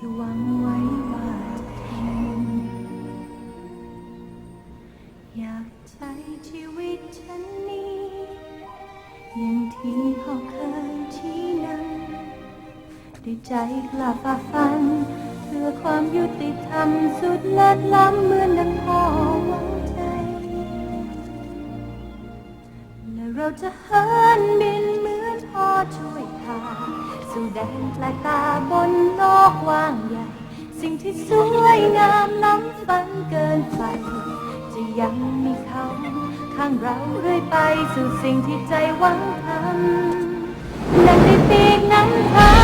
ที่หวังไว้ว่าเห็อยากใช้ชีวิตฉันนี้อย่างที่เขาเคยชี้นำด้วยใจกล้าฝ่าฟัน เพื่อความยุติธรรมสุดเลิศล้ำเหมือนดังพ่อหวังใจ และเราจะเฮินบินเหมือนพ่อช่วยพา สู่แดนแปลกตาบนโลกกว้างใหญ่ สิ่งที่สวยงามล้ำฝันเกินไป จะยังมีเขาข้างเราเรื่อยไปสู่สิ่งที่ใจหวังทำและในปีกน้นทา